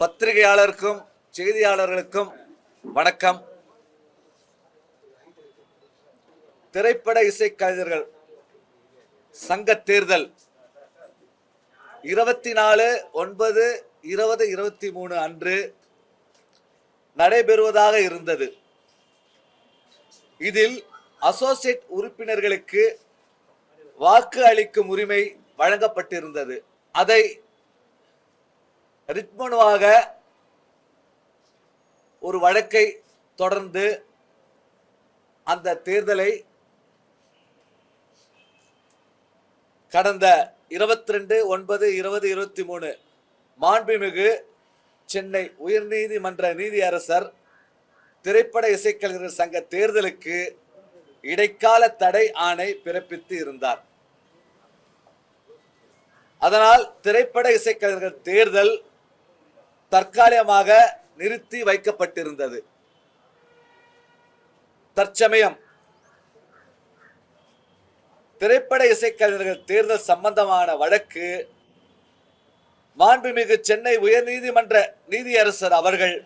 பத்திரிகையாளருக்கும் செய்தியாளர்களுக்கும் வணக்கம். திரைப்பட இசைக்கலைஞர்கள் சங்க தேர்தல் இருபத்தி நாலு ஒன்பது இருபது இருபத்தி மூணு அன்று நடைபெறுவதாக இருந்தது. இதில் அசோசியேட் உறுப்பினர்களுக்கு வாக்கு அளிக்கும் உரிமை வழங்கப்பட்டிருந்தது. அதை ரிட்மனுவாக ஒரு வழக்கை தொடர்ந்து அந்த தேர்தலை கடந்த இருபத்தி ரெண்டு ஒன்பது இருபது இருபத்தி மூணு மாண்புமிகு சென்னை உயர்நீதிமன்ற நீதியரசர் திரைப்பட இசைக்கலைஞர் சங்க தேர்தலுக்கு இடைக்கால தடை ஆணை பிறப்பித்து இருந்தார். அதனால் திரைப்பட இசைக்கலைஞர்கள் தேர்தல் தற்காலிகமாக நிறுத்தி வைக்கப்பட்டிருந்தது. தற்சமயம் திரைப்பட இசைக்கலைஞர்கள் தேர்தல் சம்பந்தமான வழக்கு மாண்புமிகு சென்னை உயர்நீதிமன்ற நீதியரசர் அவர்கள்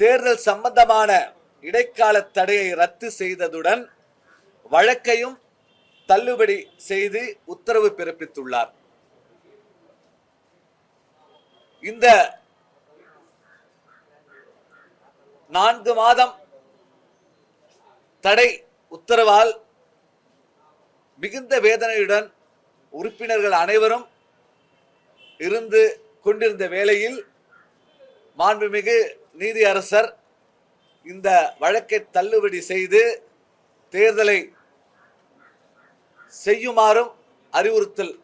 தேர்தல் சம்பந்தமான இடைக்கால தடையை ரத்து செய்ததுடன் வழக்கையும் தள்ளுபடி செய்து உத்தரவு பிறப்பித்துள்ளார். இந்த நான்கு மாதம் தடை உத்தரவால் மிகுந்த வேதனையுடன் உறுப்பினர்கள் அனைவரும் இருந்து கொண்டிருந்த வேளையில் மாண்புமிகு நீதியரசர் இந்த வழக்கை தள்ளுபடி செய்து தேர்தலை செய்யுமாறும் அறிவுறுத்தல்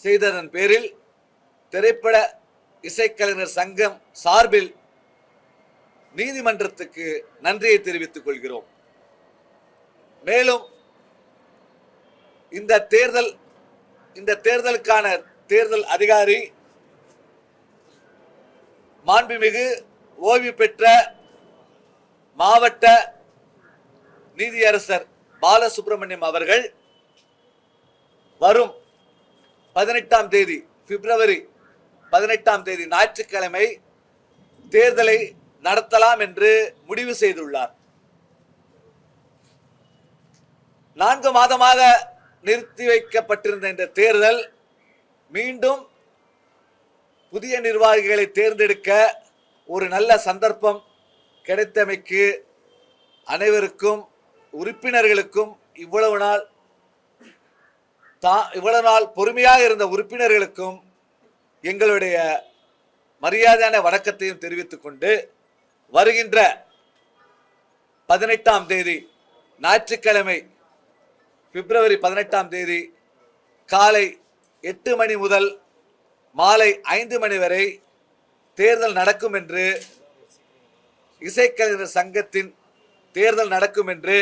செய்ததன் பேரில் திரைப்பட இசைக்கலைஞர் சங்கம் சார்பில் நீதிமன்றத்துக்கு நன்றியை தெரிவித்துக் கொள்கிறோம். மேலும் இந்த தேர்தல் இந்த தேர்தலுக்கான தேர்தல் அதிகாரி மாண்புமிகு ஓய்வு பெற்ற மாவட்ட நீதியரசர் பாலசுப்ரமணியம் அவர்கள் வரும் பதினெட்டாம் தேதி பிப்ரவரி பதினெட்டாம் தேதி ஞாயிற்றுக்கிழமை தேர்தலை நடத்தலாம் என்று முடிவு செய்துள்ளார். நான்கு மாதமாக நிறுத்தி வைக்கப்பட்டிருந்த இந்த தேர்தல் மீண்டும் புதிய நிர்வாகிகளை தேர்ந்தெடுக்க ஒரு நல்ல சந்தர்ப்பம் கிடைத்தமைக்கு அனைவருக்கும் உறுப்பினர்களுக்கும் இவ்வளவு நாள் தா இவ்வளவு நாள் பொறுமையாக இருந்த உறுப்பினர்களுக்கும் எங்களுடைய மரியாதையான வணக்கத்தையும் தெரிவித்துக் கொண்டு வருகின்ற பதினெட்டாம் தேதி ஞாயிற்றுக்கிழமை பிப்ரவரி பதினெட்டாம் தேதி காலை எட்டு மணி முதல் மாலை ஐந்து மணி வரை தேர்தல் நடக்கும் என்று இசைக்கலைஞர் சங்கத்தின் தேர்தல் நடக்கும் என்று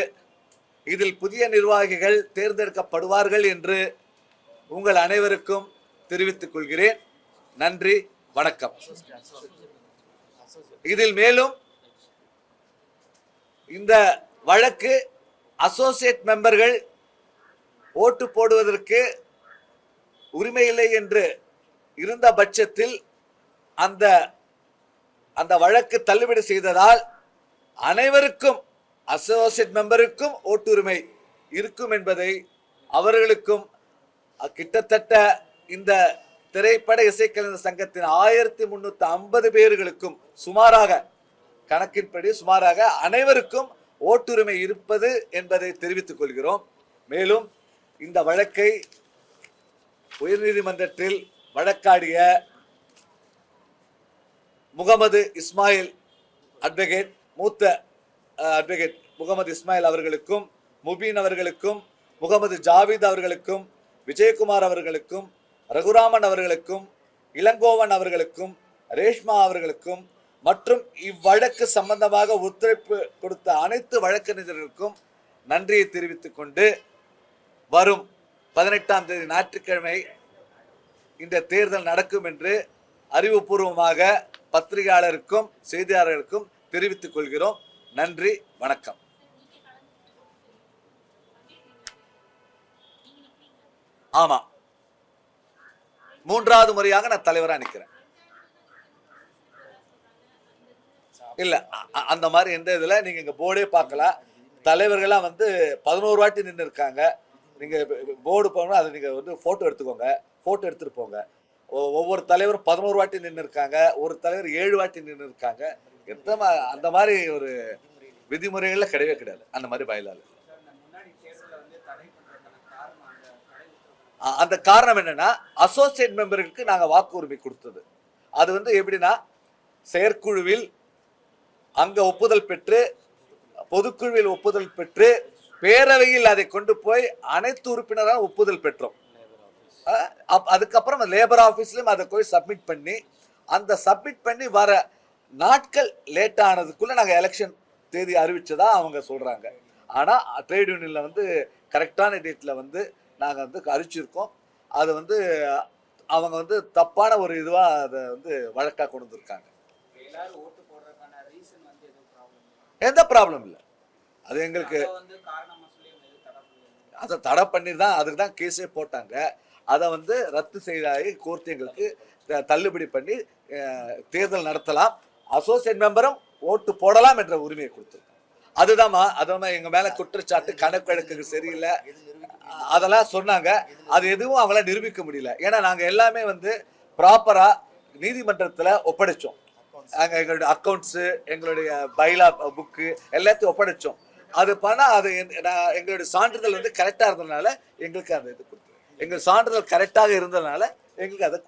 இதில் புதிய நிர்வாகிகள் தேர்ந்தெடுக்கப்படுவார்கள் என்று உங்கள் அனைவருக்கும் தெரிவித்துக் கொள்கிறேன். நன்றி வணக்கம். இதில் மேலும் இந்த வழக்கு அசோசியேட் மெம்பர்கள் ஓட்டு போடுவதற்கு உரிமை இல்லை என்று இருந்த பட்சத்தில் அந்த அந்த வழக்கு தள்ளுபடி செய்ததால் அனைவருக்கும் அசோசியேட் மெம்பருக்கும் ஓட்டுரிமை இருக்கும் என்பதை அவர்களுக்கும் கிட்டத்தட்ட இந்த திரைப்பட இசைக்கலைஞர் சங்கத்தின் ஆயிரத்தி முன்னூத்தி ஐம்பது பேர்களுக்கும் சுமாராக கணக்கின்படி சுமாராக அனைவருக்கும் ஓட்டுரிமை இருப்பது என்பதை தெரிவித்துக் கொள்கிறோம். மேலும் இந்த வழக்கை உயர்நீதிமன்றத்தில் வழக்காடிய முகமது இஸ்மாயில் அட்வொகேட் மூத்த அட்வொகேட் முகமது இஸ்மாயில் அவர்களுக்கும் முபீன் அவர்களுக்கும் முகமது ஜாவித் அவர்களுக்கும் விஜயகுமார் அவர்களுக்கும் ரகுராமன் அவர்களுக்கும் இளங்கோவன் அவர்களுக்கும் ரேஷ்மா அவர்களுக்கும் மற்றும் இவ்வழக்கு சம்பந்தமாக ஒத்துழைப்பு கொடுத்த அனைத்து வழக்கறிஞர்களுக்கும் நன்றியை தெரிவித்துக் கொண்டு வரும் பதினெட்டாம் தேதி ஞாயிற்றுக்கிழமை இந்த தேர்தல் நடக்கும் என்று அறிவுபூர்வமாக பத்திரிகையாளருக்கும் செய்தியாளர்களுக்கும் தெரிவித்துக் கொள்கிறோம். நன்றி வணக்கம். ஆமாம் மூன்றாவது முறையாக நான் தலைவராக நிற்கிறேன் இல்ல அ- அந்த மாதிரி எந்த இதில் நீங்க இங்க போர்டே பார்க்கலாம் தலைவர்கள்லாம் வந்து பதினோரு வாட்டி நின்று இருக்காங்க. நீங்க போர்டு போகணும் அதை நீங்க வந்து போட்டோ எடுத்துக்கோங்க. போட்டோ எடுத்துட்டு போங்க. ஒவ்வொரு தலைவரும் பதினோரு வாட்டி நின்று இருக்காங்க. ஒரு தலைவர் ஏழு வாட்டி நின்று இருக்காங்க. எந்த அந்த மாதிரி ஒரு விதிமுறைகள்ல கிடையவே கிடையாது. அந்த மாதிரி பயலால சார் இந்த முன்னாடி தேர்தலை வந்து தடை பண்றதுக்கான காரணம் அந்த தடை உத்தரவு அ- அந்த காரணம் என்னன்னா அசோசியேட் மெம்பர்களுக்கு நாங்கள் வாக்குரிமை கொடுத்தது. அது வந்து எப்படின்னா செயற்குழுவில் அங்கே ஒப்புதல் பெற்று பொதுக்குழுவில் ஒப்புதல் பெற்று பேரவையில் அதை கொண்டு போய் அனைத்து உறுப்பினரால் ஒப்புதல் பெற்றோம். அப்- அதுக்கப்புறம் லேபர் ஆஃபீஸ்லையும் அதை போய் சப்மிட் பண்ணி அந்த சப்மிட் பண்ணி வர நாட்கள் லேட் ஆனதுக்குள்ளே நாங்கள் எலெக்ஷன் தேதி அறிவிச்சதா அவங்க சொல்கிறாங்க ஆனால் ட்ரேட் யூனியனில் வந்து கரெக்டான டேட்டில் வந்து நாங்க வந்து அறிவிச்சிருக்கோம் அது வந்து அவங்க வந்து தப்பான ஒரு இதுவா அதை வந்து வழக்கா கொண்டு வந்திருக்காங்க. எந்த ப்ராப்ளம் இல்லை. அது எங்களுக்கு அதை தடை பண்ணி தான் அதுக்கு தான் கேஸே போட்டாங்க. அதை வந்து ரத்து செய்தாகி கோர்த்து எங்களுக்கு தள்ளுபடி பண்ணி தேர்தல் நடத்தலாம். அசோசியேட் மெம்பரும் ஓட்டு போடலாம் என்ற உரிமையை கொடுத்துருக்காங்க. அதுதான்மா அதுதான் எங்க மேல குற்றச்சாட்டு கணக்கு வழக்குகள் சரியில்லை. அதெல்லாம் சொன்னாங்க. அது எதுவும் அவங்கள நிரூபிக்க முடியல. ஏன்னா நாங்க எல்லாமே வந்து ப்ராப்பரா நீதிமன்றத்துல ஒப்படைச்சோம். அங்க எங்களுடைய அக்கௌண்ட்ஸு எங்களுடைய பைலா புக்கு எல்லாத்தையும் ஒப்படைச்சோம். அது பண்ணா அது எங்களுடைய சான்றிதழ் வந்து கரெக்டாக இருந்ததுனால எங்களுக்கு அந்த இது கொடுத்துரு எங்கள் சான்றிதழ் கரெக்டாக இருந்ததுனால எங்களுக்கு அதை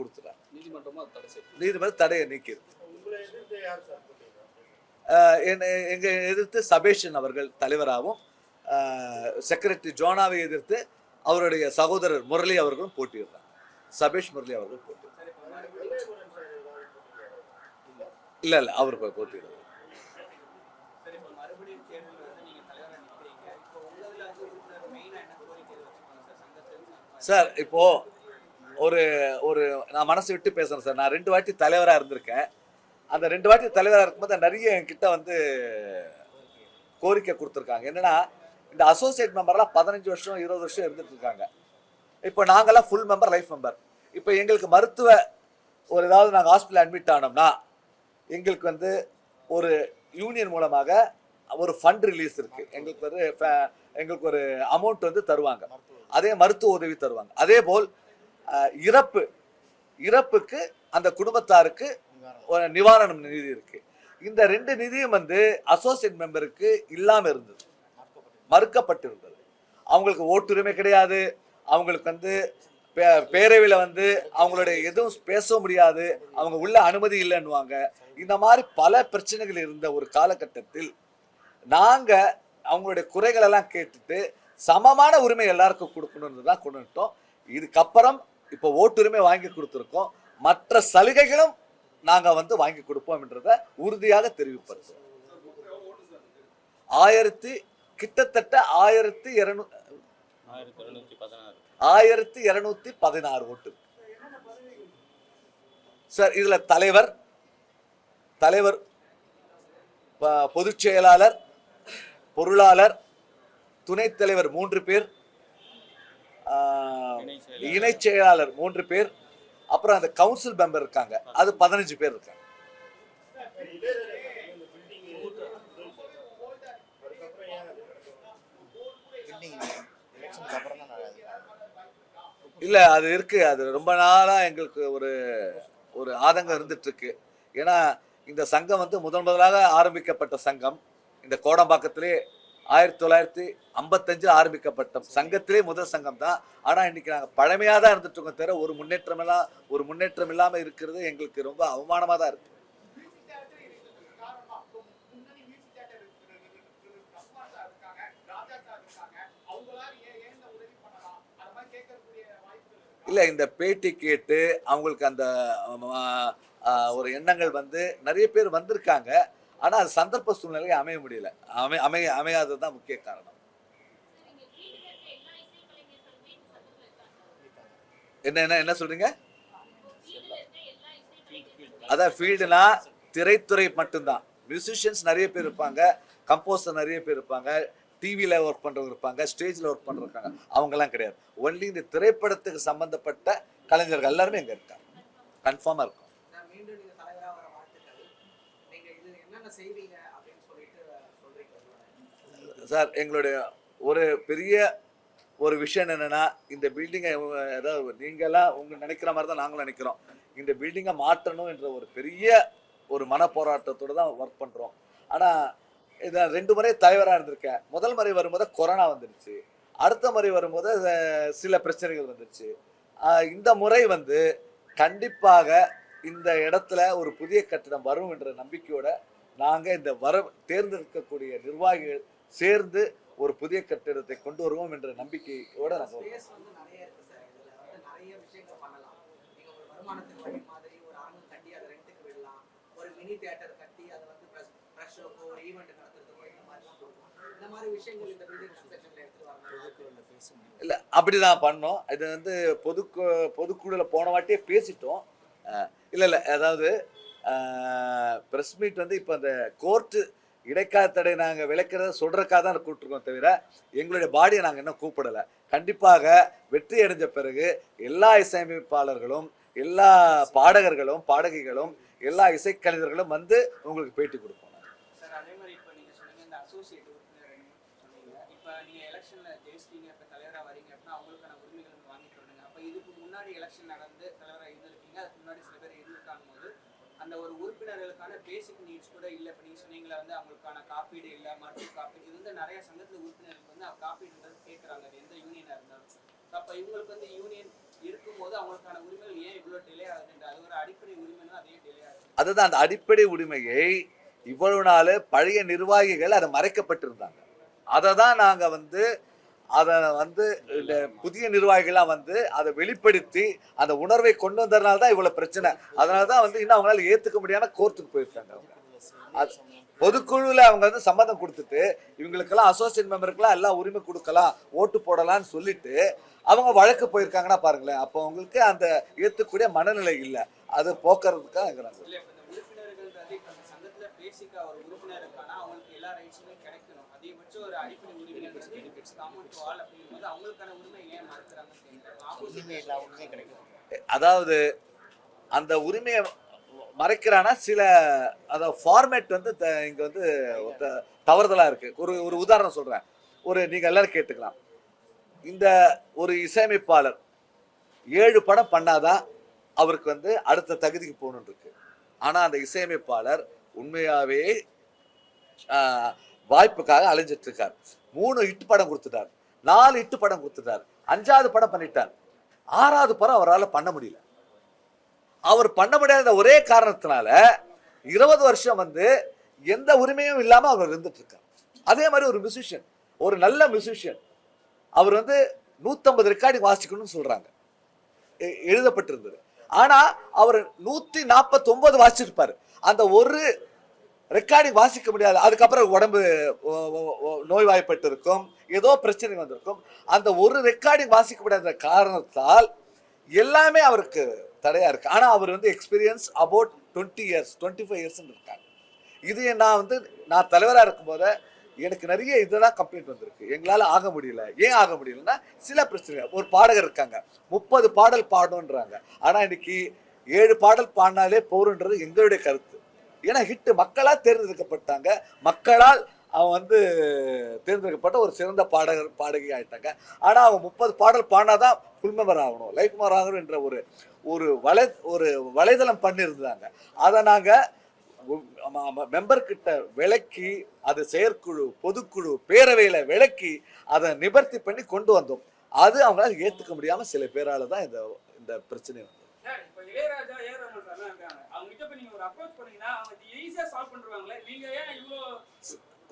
செய்யும் நீதிமன்றம் தடையை நீக்கிது என்னை- எங்க எதிர்த்து சபேஷன் அவர்கள் தலைவராகவும் செக்ரட்டரி ஜோனாவை எதிர்த்து அவருடைய சகோதரர் முரளி அவர்களும் போட்டியிடுறாங்க. சபேஷ் முரளி அவர்கள் போட்டியிடுறாங்க. இல்லை இல்லை அவர் போய் சார் சார் இப்போ ஒரு ஒரு நான் மனசு விட்டு பேசுறேன் சார். நான் ரெண்டு வாட்டி தலைவராக இருந்திருக்கேன். அந்த ரெண்டு வாட்டி தலைவராக இருக்கும்போது நிறைய என்கிட்ட வந்து கோரிக்கை கொடுத்துருக்காங்க. என்னன்னா இந்த அசோசியேட் மெம்பர்லாம் பதினஞ்சு வருஷம் இருபது வருஷம் இருந்துட்டு இருக்காங்க. இப்போ நாங்கள்லாம் ஃபுல் மெம்பர் லைஃப் மெம்பர் இப்போ எங்களுக்கு மருத்துவ ஒரு ஏதாவது நாங்கள் ஹாஸ்பிட்டல் அட்மிட் ஆனோம்னா எங்களுக்கு வந்து ஒரு யூனியன் மூலமாக ஒரு ஃபண்ட் ரிலீஸ் இருக்குது எங்களுக்கு ஒரு ஃப- எங்களுக்கு ஒரு அமௌண்ட் வந்து தருவாங்க. அதே மருத்துவ உதவி தருவாங்க. அதே போல் இறப்பு இறப்புக்கு அந்த குடும்பத்தாருக்கு ஒரு நிவாரணம் நிதி இருக்கு. இந்த ரெண்டு நிதியும் வந்து அசோசியேட் மெம்பருக்கு இல்லாம இருந்தது. மறுக்கப்பட்டிருந்தது. அவங்களுக்கு ஓட்டுரிமை கிடையாது. அவங்களுக்கு வந்து பேரவையில வந்து அவங்களுடைய எதுவும் பேச முடியாது. அவங்க உள்ள அனுமதி இல்லைன்னுவாங்க. இந்த மாதிரி பல பிரச்சனைகள் இருந்த ஒரு காலகட்டத்தில் நாங்க அவங்களுடைய குறைகள் எல்லாம் கேட்டுட்டு சமமான உரிமை எல்லாருக்கும் கொடுக்கணும்னு தான் கொண்டு வந்துட்டோம் இதுக்கப்புறம் இப்போ ஓட்டுரிமை வாங்கி கொடுத்துருக்கோம். மற்ற சலுகைகளும் நாங்க வந்து வாங்கி கொடுப்போம்ன்றத உறுதியாக தெரிவிப்படுத்தும் ஆயிரத்தி கிட்டத்தட்ட ஆயிரத்தி ஆயிரத்தி இருநூத்தி பதினாறு ஓட்டு. சார் இதுல தலைவர் தலைவர் பொதுச் செயலாளர் பொருளாளர் துணைத் தலைவர் மூன்று பேர் ஆஹ், இணைச் செயலாளர் மூன்று பேர் அப்புறம் அந்த கவுன்சில் மெம்பர் இருக்காங்க. அது பதினஞ்சு பேர் இருக்காங்க. இல்ல அது இருக்கு. அது ரொம்ப நாளா எங்களுக்கு ஒரு ஒரு ஆதங்கம் இருந்துட்டு இருக்கு ஏன்னா இந்த சங்கம் வந்து முதன் முதலாக ஆரம்பிக்கப்பட்ட சங்கம். இந்த கோடம்பாக்கத்திலே ஆயிரத்தி தொள்ளாயிரத்தி ஐம்பத்தஞ்சு ஆரம்பிக்கப்பட்ட சங்கத்திலே முதல் சங்கம் தான் ஆனால் இன்னைக்கு நாங்கள் பழமையாக தான் இருந்துட்டு இருக்கோம் தவிர ஒரு முன்னேற்றம் ஒரு முன்னேற்றம் இல்லாமல் இருக்கிறது எங்களுக்கு ரொம்ப அவமானமாக தான் இருக்கு. இல்லை இந்த பேட்டி கேட்டு அவங்களுக்கு அந்த ஒரு எண்ணங்கள் வந்து நிறைய பேர் வந்திருக்காங்க. ஆனா அது சந்தர்ப்ப சூழ்நிலை அமைய முடியல. அமை அமைய அமையாதது தான் முக்கிய காரணம். என்ன என்ன என்ன சொல்றீங்க? அதான் ஃபீல்டுனா திரைத்துறை மட்டும்தான். மியூசிஷியன்ஸ் நிறைய பேர் இருப்பாங்க கம்போசர் நிறைய பேர் இருப்பாங்க டிவியில் ஒர்க் பண்ணுறவங்க இருப்பாங்க ஸ்டேஜில் ஒர்க் பண்ணுறவங்க இருக்காங்க. அவங்கெல்லாம் கிடையாது. ஒன்லி இந்த திரைப்படத்துக்கு சம்மந்தப்பட்ட கலைஞர்கள் எல்லாருமே இங்கே இருக்காங்க. கன்ஃபார்மாக இருக்கும் சார் மீண்டும் நீங்க தலைவரா வர வாழ்த்துக்கள் நீங்க இது என்னென்ன என்னென்ன செய்வீங்க அப்படின்னு சொல்லிட்டு சொல்றீங்க சார் எங்களுடைய ஒரு பெரிய ஒரு விஷயம் என்னென்னா இந்த பில்டிங்கை ஏதாவது நீங்களாம் உங்க நினைக்கிற மாதிரி தான் நாங்களும் நினைக்கிறோம். இந்த பில்டிங்கை மாற்றணும் என்ற ஒரு பெரிய ஒரு மன போராட்டத்தோடு தான் ஒர்க் பண்ணுறோம் ஆனால் இதை ரெண்டு முறை தலைவராக இருந்திருக்கேன். முதல் முறை வரும்போது கொரோனா வந்துருச்சு. அடுத்த முறை வரும்போது சில பிரச்சனைகள் வந்துருச்சு. இந்த முறை வந்து கண்டிப்பாக இந்த இடத்துல ஒரு புதிய கட்டிடம் வரும் என்ற நம்பிக்கையோட நாங்க இந்த வர தேர்ந்தெடுக்கக்கூடிய நிர்வாகிகள் சேர்ந்து ஒரு புதிய கட்டிடத்தை கொண்டு வருவோம் என்ற நம்பிக்கையோட நாங்கள் ஸ்பேஸ் வந்து நிறைய இருக்கு சார். இதுல வந்து நிறைய விஷயங்கள் பண்ணலாம். நீங்க ஒரு வருமானத்துக்கு வழி மாதிரி ஒரு அரங்கம் கட்டி அதை ரெண்டுக்கு விடலாம். ஒரு மினி தியேட்டர் கட்டி அதை வந்து ப்ரெஸ் ப்ரெஸ் ஷோக்கோ ஒரு ஈவெண்ட் நடத்துறதுக்கோ இந்த மாதிரிலாம் கொடுக்கலாம். இந்த மாதிரி விஷயங்கள் இந்த பில்டிங் கன்ஸ்ட்ரக்ஷன்ல எடுத்துட்டு வரணும் இல்லை அப்படிதான் பண்ணோம். இது வந்து பொதுக்கு பொதுக்குழுல போன வாட்டியே பேசிட்டோம். இல்ல இல்ல அதாவது ப்ரெஸ் மீட் வந்து இப்போ அந்த கோர்ட்டு இடைக்கால தடை நாங்கள் விளக்கிறத சொல்கிறக்காக தான் கூப்பிட்டுருக்கோம் தவிர எங்களுடைய பாடியை நாங்கள் இன்னும் கூப்பிடலை. கண்டிப்பாக வெற்றி அடைஞ்ச பிறகு எல்லா இசையமைப்பாளர்களும் எல்லா பாடகர்களும் பாடகிகளும் எல்லா இசைக்கலைஞர்களும் வந்து உங்களுக்கு பேட்டி கொடுப்போம். முன்னாடி எலெக்ஷன் நடந்து தலைவராக இருந்திருக்கீங்க அதுக்கு முன்னாடி சில பேர் அந்த ஒரு உறுப்பினர்களுக்கான பேசிக் நீட்ஸ் கூட இல்லை. இப்போ நீங்கள் சொன்னீங்களா வந்து அவங்களுக்கான காப்பீடு இல்லை மருத்துவ காப்பீடு. இது வந்து நிறைய சங்கத்தில் உறுப்பினர்களுக்கு வந்து அவங்க காப்பீடுன்றது கேட்குறாங்க எந்த யூனியனாக இருந்தாலும். அப்போ இவங்களுக்கு வந்து யூனியன் இருக்கும்போது அவங்களுக்கான உரிமைகள் ஏன் இவ்வளோ டிலே ஆகுதுன்ற அது ஒரு அடிப்படை உரிமைன்னா அதே டிலே ஆகுது. அதுதான் அந்த அடிப்படை உரிமையை இவ்வளவு நாள் பழைய நிர்வாகிகள் அதை மறைக்கப்பட்டிருந்தாங்க. அதை தான் நாங்கள் வந்து அதை வந்து இந்த புதிய நிர்வாகிகள்லாம் வந்து அதை வெளிப்படுத்தி அந்த உணர்வை கொண்டு வந்ததுனால தான் இவ்வளோ பிரச்சனை. அதனால தான் வந்து இன்னும் அவங்களால ஏற்றுக்க முடியாத கோர்ட்டுக்கு போயிருக்காங்க அவங்க. அது பொதுக்குழுவில் அவங்க வந்து சம்மதம் கொடுத்துட்டு இவங்களுக்கெல்லாம் அசோசியேட் மெம்பருக்கெல்லாம் எல்லாம் உரிமை கொடுக்கலாம் ஓட்டு போடலாம்னு சொல்லிட்டு அவங்க வழக்கு போயிருக்காங்கன்னா பாருங்களேன். அப்போ அவங்களுக்கு அந்த ஏற்றுக்கூடிய மனநிலை இல்லை. அது போக்குறதுக்காக இருக்கிறாங்க. எல்லா ரைட்ஸுமே கிடைக்கணும். அதிகபட்சம் ஒரு அடிப்படை உரிமைன்றது காமன் டு ஆல் அப்படிங்கும்போது அவங்களுக்கான உரிமை ஏன் மறுக்கிறாங்க கிடைக்கும் அதாவது அந்த உரிமையை மறைக்கிறானா? சில அந்த ஃபார்மேட் வந்து த- இங்க வந்து த- தவறுதலா இருக்கு. ஒரு ஒரு உதாரணம் சொல்றேன். ஒரு நீங்க எல்லாரும் கேட்டுக்கலாம். இந்த ஒரு இசையமைப்பாளர் ஏழு படம் பண்ணாதான் அவருக்கு வந்து அடுத்த தகுதிக்கு போகணும்னு இருக்கு. ஆனா அந்த இசையமைப்பாளர் உண்மையாவே வாய்ப்புக்காக அலைஞ்சிட்டு இருக்கார் மூணு ஹிட் படம் கொடுத்துட்டார். நாலு ஹிட் படம் கொடுத்துட்டார். அஞ்சாவது படம் பண்ணிட்டார். ஆறாவது படம் அவரால் பண்ண முடியல. அவர் பண்ண முடியாத ஒரே காரணத்தினால இருபது வருஷம் வந்து எந்த உரிமையும் இல்லாமல் அவர் இருந்துட்டு இருக்கார் அதே மாதிரி ஒரு மியூசிஷியன் ஒரு நல்ல மியூசிஷியன் அவர் வந்து நூற்றம்பது ரெக்கார்டிங் வாசிக்கணும்னு சொல்றாங்க. எ- எழுதப்பட்டிருந்தது. ஆனா அவர் நூத்தி நாற்பத்தி வாசிச்சிருப்பார் வாசிச்சிருப்பாரு. அந்த ஒரு ரெக்கார்டிங் வாசிக்க முடியாது. அதுக்கப்புறம் உடம்பு நோய்வாய்ப்பட்டு இருக்கும் ஏதோ பிரச்சனை வந்திருக்கும். அந்த ஒரு ரெக்கார்டிங் வாசிக்க முடியாத காரணத்தால் எல்லாமே அவருக்கு தடையாக இருக்குது ஆனால் அவர் வந்து experience about twenty years twenty five இயர்ஸ்னு இருக்காங்க. இது நான் வந்து நான் தலைவராக இருக்கும்போது எனக்கு நிறைய இதெல்லாம் கம்ப்ளைண்ட் வந்திருக்கு. எங்களால் ஆக முடியல. ஏன் ஆக முடியலன்னா சில பிரச்சனை ஒரு பாடகர் இருக்காங்க. முப்பது பாடல் பாடணுன்றாங்க ஆனால் இன்னைக்கு ஏழு பாடல் பாடினாலே போருன்றது எங்களுடைய கருத்து. ஏன்னா ஹிட் மக்களால் தேர்ந்தெடுக்கப்பட்டாங்க. மக்களால் அவன் வந்து தேர்ந்தெடுக்கப்பட்ட ஒரு சிறந்த பாடகர் பாடகி ஆகிட்டாங்க ஆனால் அவன் முப்பது பாடல் பாடினாதான் ஃபுல் மெம்பர் ஆகணும். லைஃப் மெம்பர் ஆகணும் என்ற ஒரு ஒரு வலை ஒரு வலைதளம் பண்ணியிருந்தாங்க. அதை நாங்கள் மெம்பர்கிட்ட விளக்கி அது செயற்குழு பொதுக்குழு பேரவையில் விளக்கி அதை நிவர்த்தி பண்ணி கொண்டு வந்தோம். அது அவங்களால ஏற்றுக்க முடியாமல் சில பேரால தான் இந்த இந்த பிரச்சனை வந்தது. அவங்க கிட்ட போய் நீங்க ஒரு அப்ரோச் பண்ணீங்கன்னா அவங்க ஈஸியா சால்வ் பண்ணிருவாங்களே. நீங்க ஏன் இவ்வளோ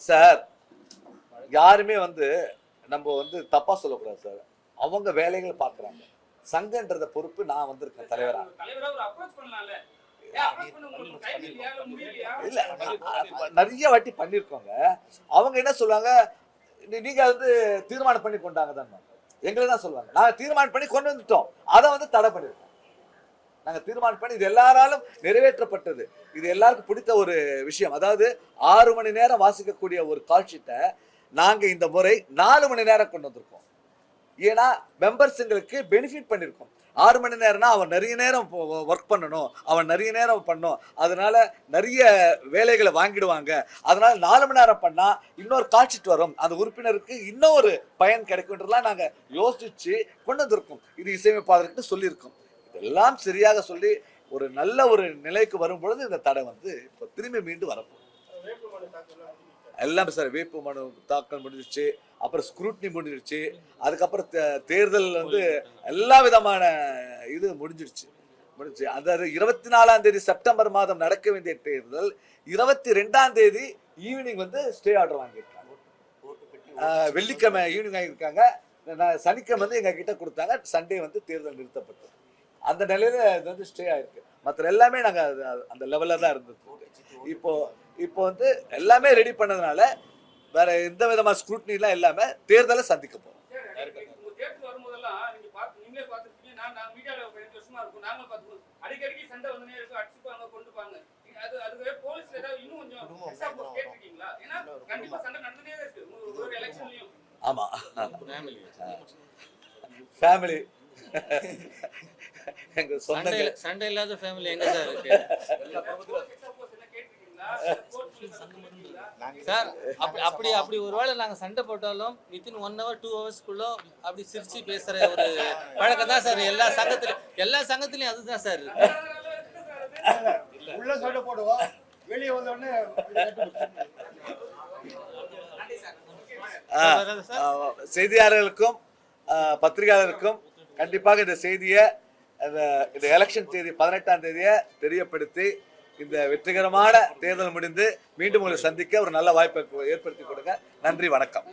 சார் யாருமே வந்து நம்ம வந்து தப்பா சொல்லக்கூடாது சார் அவங்க வேலைகளை பார்க்கறாங்க. சங்கன்றத பொறுப்பு நான் வந்திருக்கேன் தலைவரா. ஒரு தலைவரா ஒரு அப்ரோச் பண்ணலாம்ல? ஏன் approach பண்ண உங்களுக்கு டைம் இல்லையா? இல்ல நிறைய வாட்டி பண்ணிருக்கோங்க. அவங்க என்ன சொல்லுவாங்க? நீ- நீங்க வந்து தீர்மானம் பண்ணி கொண்டாங்க தான் எங்களை தான் சொல்லுவாங்க. நாங்க தீர்மானம் பண்ணி கொண்டு வந்துட்டோம். அதை வந்து தடை பண்ணிருக்கோம். நாங்கள் தீர்மானம் பண்ணி இது எல்லாராலும் நிறைவேற்றப்பட்டது. இது எல்லாருக்கும் பிடித்த ஒரு விஷயம். அதாவது ஆறு மணி நேரம் வாசிக்கக்கூடிய ஒரு கால்ஷீட்டை நாங்கள் இந்த முறை நாலு மணி நேரம் கொண்டு வந்திருக்கோம். ஏன்னா மெம்பர்ஸுங்களுக்கு பெனிஃபிட் பண்ணியிருக்கோம் ஆறு மணி நேரம்னா அவன் நிறைய நேரம் ஒர்க் பண்ணணும். அவன் நிறைய நேரம் பண்ணும். அதனால நிறைய வேலைகளை வாங்கிடுவாங்க. அதனால நாலு மணி நேரம் பண்ணா இன்னொரு காட்சிட்டு வரும். அந்த உறுப்பினருக்கு இன்னொரு பயன் கிடைக்கும்ன்றலாம் நாங்கள் யோசிச்சு கொண்டு வந்திருக்கோம். இது இசையமைப்பாளருக்கு சொல்லியிருக்கோம். இதெல்லாம் சரியாக சொல்லி ஒரு நல்ல ஒரு நிலைக்கு வரும் பொழுது இந்த தடை வந்து இப்போ திரும்பி மீண்டும் வரப்போகுது. எல்லாமே சார் வேட்பு மனு தாக்கல் முடிஞ்சிருச்சு அப்புறம் ஸ்க்ரூட்னி முடிஞ்சிருச்சு அதுக்கப்புறம் தே- தேர்தல் வந்து எல்லா விதமான இது முடிஞ்சிருச்சு. முடிஞ்சு அந்த இருபத்தி நாலாம் தேதி செப்டம்பர் மாதம் நடக்க வேண்டிய தேர்தல் இருபத்தி ரெண்டாம் தேதி ஈவினிங் வந்து ஸ்டே ஆர்டர் வாங்கியிருக்காங்க. வெள்ளிக்கிழமை ஈவினிங் வாங்கியிருக்காங்க நான் சனிக்கிழமை வந்து எங்க கிட்ட கொடுத்தாங்க. சண்டே வந்து தேர்தல் நிறுத்தப்பட்டது. அந்த நிலையில இது வந்து ஸ்டே ஆயிருக்கு. மற்ற எல்லாமே நாங்க அது- அந்த லெவல்ல தான் இருந்தது. இப்போ இப்போ வந்து எல்லாமே ரெடி பண்ணதுனால வேற எந்த விதமான ஸ்க்ரூட்னிலாம் இல்லாம தேர்தலை சந்திக்க நீங்களே பார்த்துக்கோம் அடிக்கடிக்கு சண்டை வந்துனே இருக்கும் அடிச்சுப்பாங்க கொண்டுப்பாங்க அது அதுக்கு போலீஸ் ஏதாவது இன்னும் கொஞ்சம் எக்ஸ்ட்ரா போஸ்ட் கேட்டிருக்கீங்களா ஏன்னா கண்டிப்பா சண்டை நடந்துட்டே தான் இருக்கு ஒரு- ஒரு எலெக்ஷன்லயும் ஆமா ஃபேமிலி எங்க சண்டை சொந்தங்கள். சண்டை இல்லாத ஃபேமிலி எங்க சார் இருக்கு? சார் அப்படி அப்படி அப்படி ஒருவேளை நாங்க சண்டை போட்டாலும் வித்தின் ஒன் ஹவர் டூ ஹவர்ஸ்க்குள்ள அப்படி சிரிச்சு பேசுற ஒரு பழக்கம் தான் சார் எல்லா சங்கத்திலும் எல்லா சங்கத்திலயும் அதுதான் சார் உள்ள சண்டை போடுவோம் வெளியே வந்த உடனே நன்றி சார் ஆஹ், வராது சார்? ஆஹ், செய்தியாளர்களுக்கும் பத்திரிகையாளருக்கும் கண்டிப்பாக இந்த செய்தியை அந்த இந்த எலெக்ஷன் தேதி பதினெட்டாம் தேதியை தெரியப்படுத்தி இந்த வெற்றிகரமான தேர்தல் முடிந்து மீண்டும் உங்களை சந்திக்க ஒரு நல்ல வாய்ப்பை ஏற்படுத்தி கொடுங்க. நன்றி வணக்கம்.